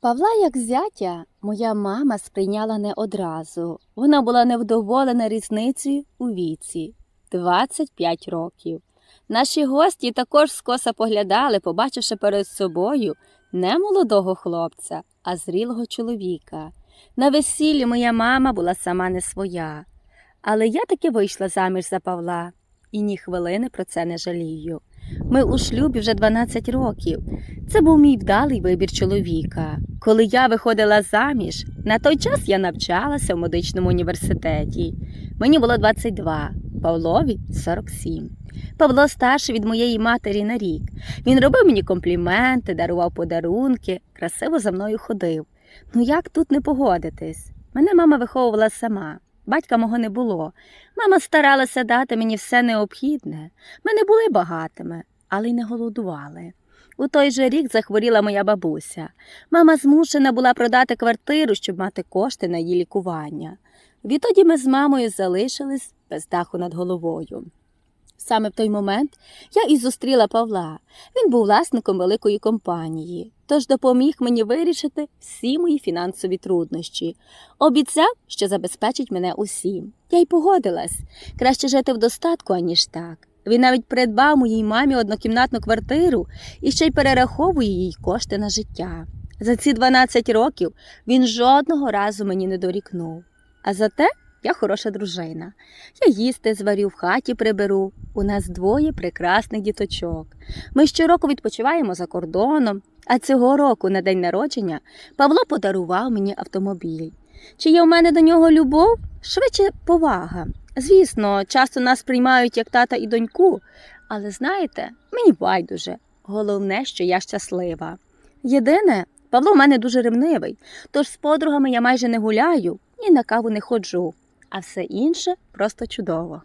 Павла як зятя моя мама сприйняла не одразу. Вона була невдоволена різницею у віці 25 років. Наші гості також скоса поглядали, побачивши перед собою не молодого хлопця, а зрілого чоловіка. На весіллі моя мама була сама не своя. Але я таки вийшла заміж за Павла і ні хвилини про це не жалію. Ми у шлюбі вже 12 років. Це був мій вдалий вибір чоловіка. Коли я виходила заміж, на той час я навчалася в медичному університеті. Мені було 22, Павлові 47. Павло старший від моєї матері на рік. Він робив мені компліменти, дарував подарунки, красиво за мною ходив. Ну як тут не погодитись? Мене мама виховувала сама. Батька мого не було. Мама старалася дати мені все необхідне. Ми не були багатими, але й не голодували. У той же рік захворіла моя бабуся. Мама змушена була продати квартиру, щоб мати кошти на її лікування. Відтоді ми з мамою залишились без даху над головою. Саме в той момент я і зустріла Павла. Він був власником великої компанії, тож допоміг мені вирішити всі мої фінансові труднощі. Обіцяв, що забезпечить мене усім. Я й погодилась. Краще жити в достатку, аніж так. Він навіть придбав моїй мамі однокімнатну квартиру і ще й перераховує їй кошти на життя. За ці 12 років він жодного разу мені не дорікнув. А зате я хороша дружина. Я їсти зварю в хаті приберу. У нас двоє прекрасних діточок. Ми щороку відпочиваємо за кордоном, а цього року, на день народження, Павло подарував мені автомобіль. Чи є в мене до нього любов? Швидше повага. Звісно, часто нас приймають як тата і доньку, але знаєте, мені байдуже. Головне, що я щаслива. Єдине, Павло в мене дуже ревнивий, тож з подругами я майже не гуляю і на каву не ходжу, а все інше просто чудово.